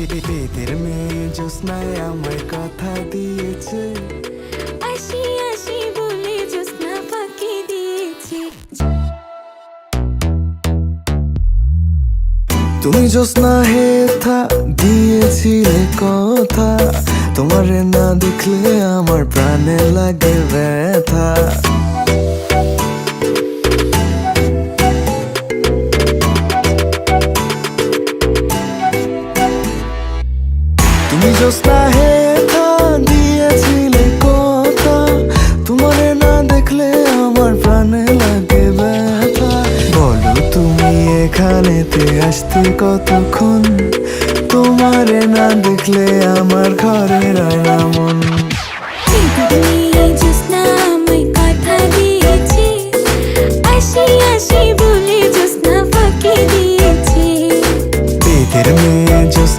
বেদের মেয়ে জ্যোৎস্নায় আমায় কথা দিয়েছে। আসি আসি বলে জ্যোৎস্না ফাঁকি দিয়েছে। তুমি জ্যোৎস্না হেথা দিয়েছিলে কথা তোমারে না দেখলে আমার প্রাণে লাগে ব্যথা। দেখলে আমার প্রাণে লাগে ব্যথা। বলো তুমি আসতে কতক্ষণ? তোমারে না দেখলে আমার ঘরে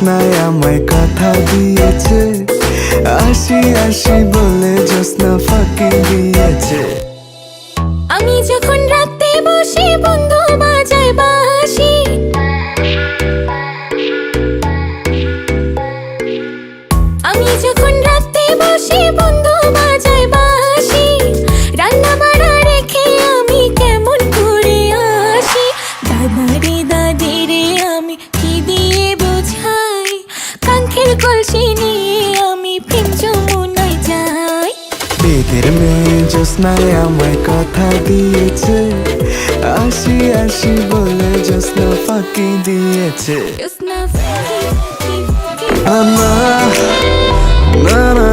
জ্যোৎস্নায় আমায় কথা দিয়েছে। আসি আসি বলে জ্যোৎস্না ফাঁকি দিয়েছে। আমি যখন রাতে বসে বন্ধু বাজায় বাঁশি আমি যখন রাতে বসে বন্ধু বাজায় বাঁশি রান্না বাড়া রেখে আমি কেমন করে আসি? দাদা রে দাদি রে আমি কলসি বেদের মেয়ে জ্যোৎস্নায় আমায় কথা দিয়েছে। আসি আসি বলে জোৎস্না ফাঁকি দিয়েছে। জ্যোৎস্না আমার না না